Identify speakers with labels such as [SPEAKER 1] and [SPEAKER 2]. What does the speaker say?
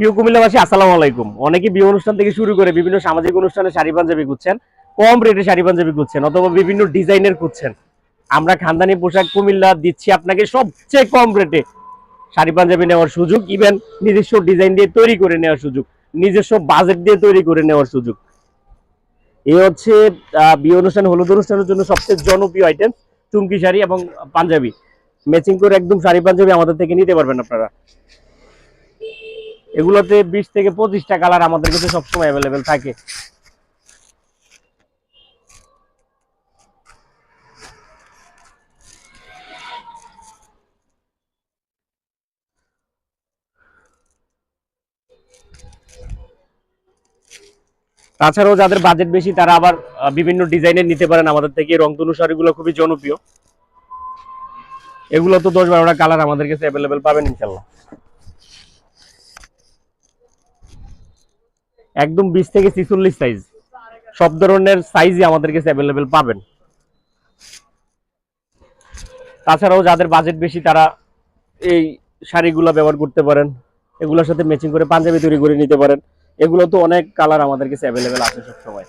[SPEAKER 1] প্রিয় কুমিল্লাবাসী, আসসালামু আলাইকুম। অনেকে বিয়ে অনুষ্ঠান থেকে শুরু করে বিভিন্ন সামাজিক অনুষ্ঠানে শাড়ি পাঞ্জাবি খুঁজছেন কম রেটে শাড়ি পাঞ্জাবি খুঁজছেন অথবা বিভিন্ন ডিজাইনের খুঁজছেন আমরা খানদানি পোশাক কুমিল্লা দিচ্ছি আপনাকে সবচেয়ে কম রেটে শাড়ি পাঞ্জাবি নেওয়ার সুযোগ ইভেন নিজস্ব ডিজাইন দিয়ে তৈরি করে নেওয়ার সুযোগ, নিজস্ব বাজেট দিয়ে তৈরি করে নেওয়ার সুযোগ। এই হচ্ছে বিয়ে অনুষ্ঠান, হলুদ অনুষ্ঠানের জন্য সবচেয়ে জনপ্রিয় আইটেম চুমকি শাড়ি এবং পাঞ্জাবি। ম্যাচিং করে একদম শাড়ি পাঞ্জাবি আমাদের থেকে নিতে পারবেন আপনারা। এগুলোতে বিশ থেকে পঁচিশটা কালার আমাদের কাছে সবসময় অ্যাভেলেবেল থাকে। তাছাড়াও যাদের বাজেট বেশি, তারা আবার বিভিন্ন ডিজাইনের নিতে পারেন। আমাদের থেকে রংতনু শাড়িগুলো খুবই জনপ্রিয়। এগুলো তো দশ বারোটা কালার আমাদের কাছে অ্যাভেলেবেল পাবেন ইনশাল্লাহ। একদম বিশ থেকে ছিচল্লিশ সাইজ সব ধরনের সাইজই আমাদের কাছে অ্যাভেলেবেল পাবেন। তাছাড়াও যাদের বাজেট বেশি, তারা এই শাড়িগুলো ব্যবহার করতে পারেন। এগুলোর সাথে ম্যাচিং করে পাঞ্জাবি তৈরি করে নিতে পারেন। এগুলো তো অনেক কালার আমাদের কাছে অ্যাভেলেবেল আছে সবসময়।